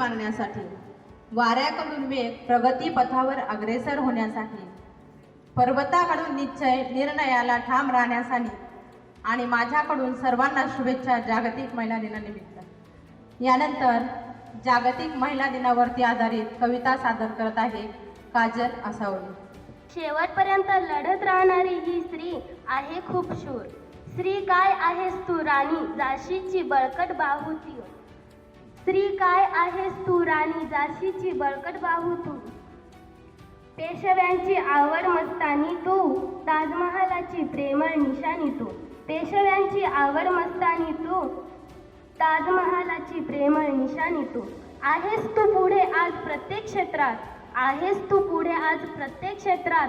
मारण्यासाठी वाऱ्याकडून वेग प्रगती पथावर अग्रेसर होण्यासाठी पर्वताकडून निश्चय निर्णयाला ठाम राहण्यासाठी आणि माझ्याकडून सर्वांना शुभेच्छा जागतिक महिला दिनानिमित्त. यानंतर जागतिक महिला दिनावरती आधारित कविता सादर करत आहे काजल असावली शेवटपर्यंत लढत राहणारी ही स्त्री आहे खूप शूर. स्त्री काय आहेस तू राणी? जाशीची बळकट बाहुती. स्त्री काय आहेस तू राणी जाशीची बळकट बाहू तू. पेशव्यांची आवड मस्तानी तू ताजमहालाची प्रेमळ निशाणी तू. पेशव्यांची आवड मस्तानी तू ताजमहालाची प्रेमळ निशाणी तू. आहेस तू पुढे आज प्रत्येक क्षेत्रात आहेस तू पुढे आज प्रत्येक क्षेत्रात.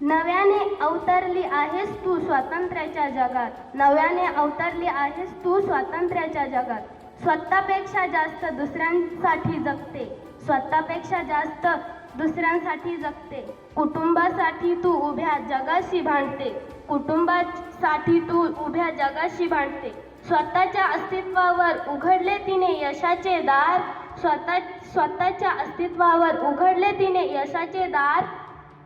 नव्याने अवतरली आहेस तू स्वातंत्र्याच्या जगात नव्याने अवतरली आहेस तू स्वातंत्र्याच्या जगात. स्वतःपेक्षा जास्त दुसऱ्यांसाठी जगते. स्वतःपेक्षा जास्त दुसऱ्यांसाठी जगते. कुटुंबासाठी तू उभ्या जगाशी भांडते. कुटुंबासाठी तू उभ्या जगाशी भांडते. स्वतःच्या अस्तित्वावर उघडले तिने यशाचे दार. स्वतः स्वतःच्या अस्तित्वावर उघडले तिने यशाचे दार.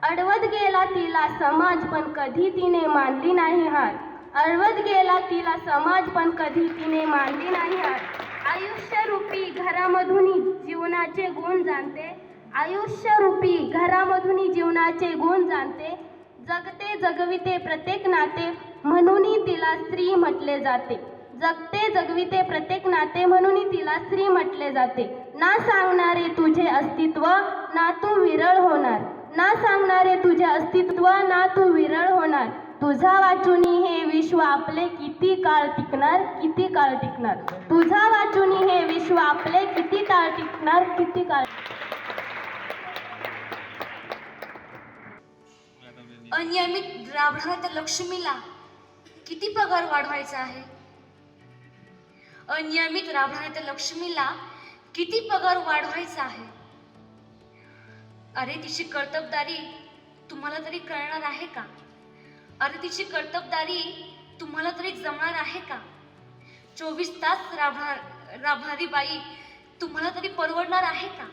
अडवत गेला तिला समाज पण कधी तिने मानली नाही हार. अडवत गेला तिला समाज पण कधी तिने मानली नाही हार आयुष्यरूपी घरामधून जीवनाचे गुण जाणते. आयुष्यरूपी घरामधून जीवनाचे गुण जाणते. जगते जगविते प्रत्येक नाते म्हणून तिला स्त्री म्हटले जाते. जगते जगविते प्रत्येक नाते म्हणून तिला स्त्री म्हटले जाते. ना सांगणारे तुझे अस्तित्व ना तू विरळ होणार. ना सांगणारे तुझे अस्तित्व ना तू विरळ होणार. तुझा वाचुनी हे विश्व आपले किती काळ टिकणार किती काळ टिकणार? तुझा वाचुनी हे विश्व आपले किती काळ टिकणार किती काळ अनियमित राबणाऱ्या त्या लक्ष्मीला किती पगार वाढवायचा आहे? अनियमित राबणाऱ्या त्या लक्ष्मीला किती पगार वाढवायचा आहे? अरे तिची कर्तबदारी तुम्हाला तरी कळणार आहे का? अरे तिची कर्तबदारी तुम्हाला तरी जमणार आहे का? चोवीस तास राबणार राबणारी बाई तुम्हाला तरी परवडणार आहे का?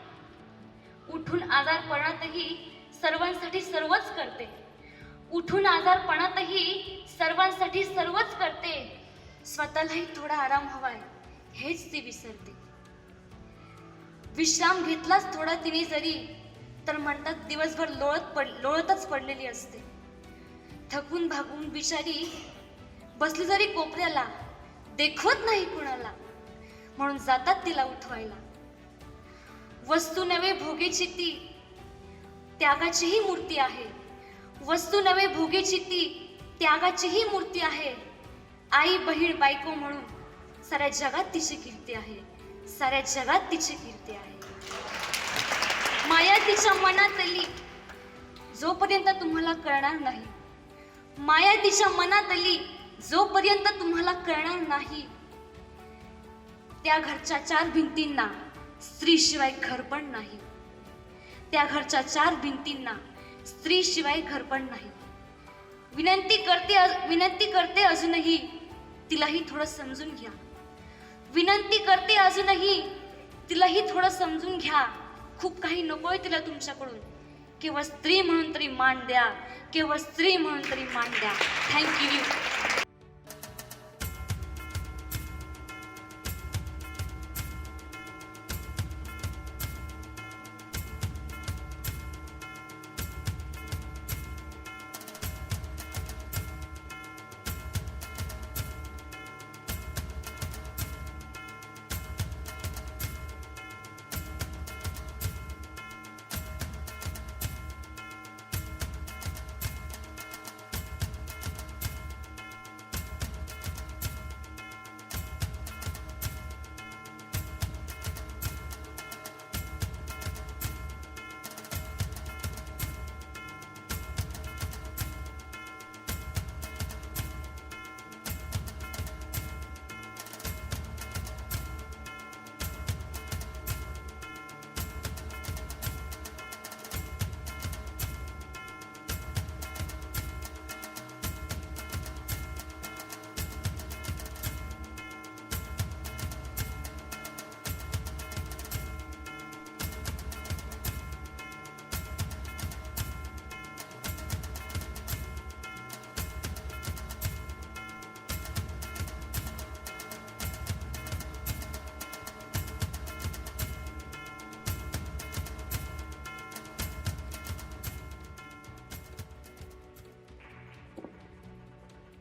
उठून आजारपणातही सर्वांसाठी सर्वच करते. उठून आजारपणातही सर्वांसाठी सर्वच करते. स्वतःलाही थोडा आराम हवाय हेच ती विसरते. विश्राम घेतलाच थोडा तिने जरी तर म्हणतात दिवसभर लोळत पड लोळतच पडलेली असते. थकून भागून बिचारी बसली जरी कोपऱ्याला देखवत नाही कुणाला. म्हणून जातात तिला उठवायला. वस्तू नव्हे भोगेची ती त्यागाचीही मूर्ती आहे. वस्तू नव्हे भोगेची ती त्यागाचीही मूर्ती आहे. आई बहीण बायको म्हणून साऱ्या जगात तिची कीर्ती आहे. साऱ्या जगात तिची कीर्ती आहे. माया तिच्या मनातली जोपर्यंत तुम्हाला कळणार नाही माया तिच्या मनातली जोपर्यंत तुम्हाला कळणार नाही. त्या घरच्या चार भिंतींना स्त्रीशिवाय घर पण नाही. त्या घरच्या चार भिंतींना स्त्रीशिवाय घर पण नाही. विनंती करते अज- विनंती करते अजूनही तिलाही थोडं समजून घ्या. विनंती करते अजूनही तिलाही थोडं समजून घ्या. खूप काही नकोय तिला तुमच्याकडून. केवळ स्त्री म्हणून तरी मान द्या. केवळ स्त्री म्हणून तरी मान द्या. थँक्यू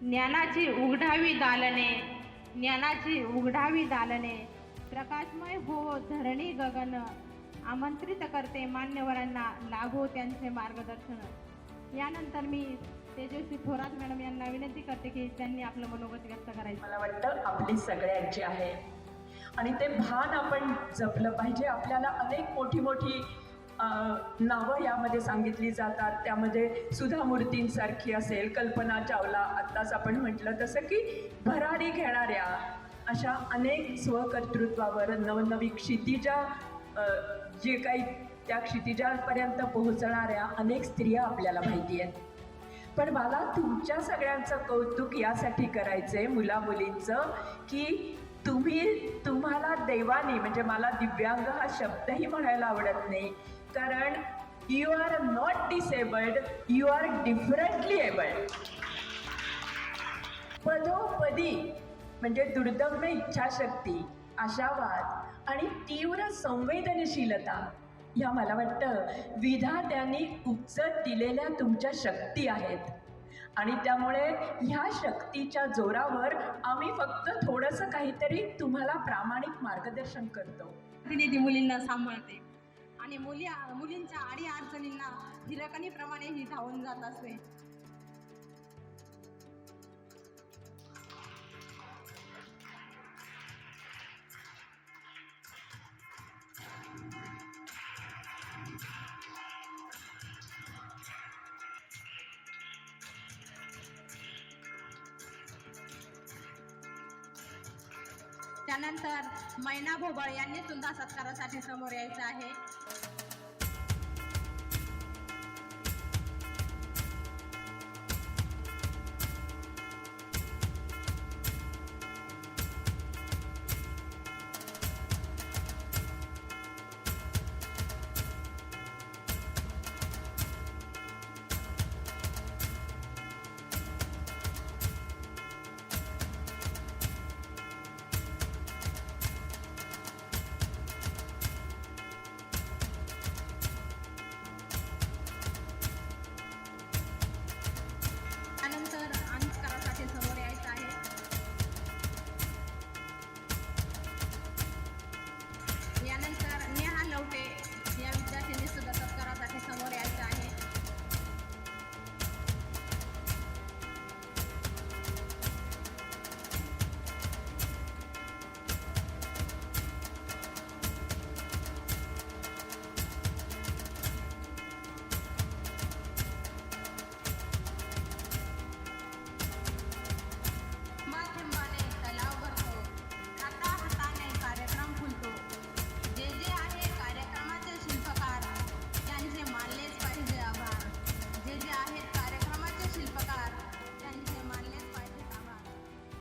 ज्ञानाची उघडावी दालने ज्ञानाची उघडावी दालने. प्रकाशमय हो धरणी गगन आमंत्रित करते मान्यवरांना लागो त्यांचे मार्गदर्शन. यानंतर मी तेजस्वी थोरात मॅडम यांना विनंती करते की त्यांनी आपलं मनोगत व्यक्त करायचं. मला वाटतं आपली सगळ्यांची आहे आणि ते भान आपण जपलं पाहिजे. आपल्याला अनेक मोठी मोठी नावं यामध्ये सांगितली जातात. त्यामध्ये सुधा मूर्तींसारखी असेल कल्पना चावला आत्ताच आपण म्हटलं तसं की भरारी घेणाऱ्या अशा अनेक स्वकर्तृत्वावर नवनवी क्षितिजा जे काही त्या क्षितिजापर्यंत पोहोचणाऱ्या अनेक स्त्रिया आपल्याला माहिती आहेत. पण मला तुमच्या सगळ्यांचं कौतुक यासाठी करायचंय आहे मुलामुलींचं की तुम्ही तुम्हाला देवानी म्हणजे मला दिव्यांग हा शब्दही म्हणायला आवडत नाही कारण you are not disabled you are differently abled पदोपदी म्हणजे दुर्दम्य इच्छाशक्ती आशावाद आणि तीव्र संवेदनशीलता. या मला वाटतं विधात्यांनी उपजत दिलेल्या तुमच्या शक्ती आहेत. आणि त्यामुळे ह्या शक्तीच्या जोरावर आम्ही फक्त थोडंसं काहीतरी तुम्हाला प्रामाणिक मार्गदर्शन करतो. तिने ती मुलींना सांभाळते. आणि मुली मुलींच्या आडी अडचणींना हिरकणीप्रमाणे ही धावून जात असते त्यानंतर मैना भोबळ यांनी सुद्धा सत्कारासाठी समोर यायचं आहे.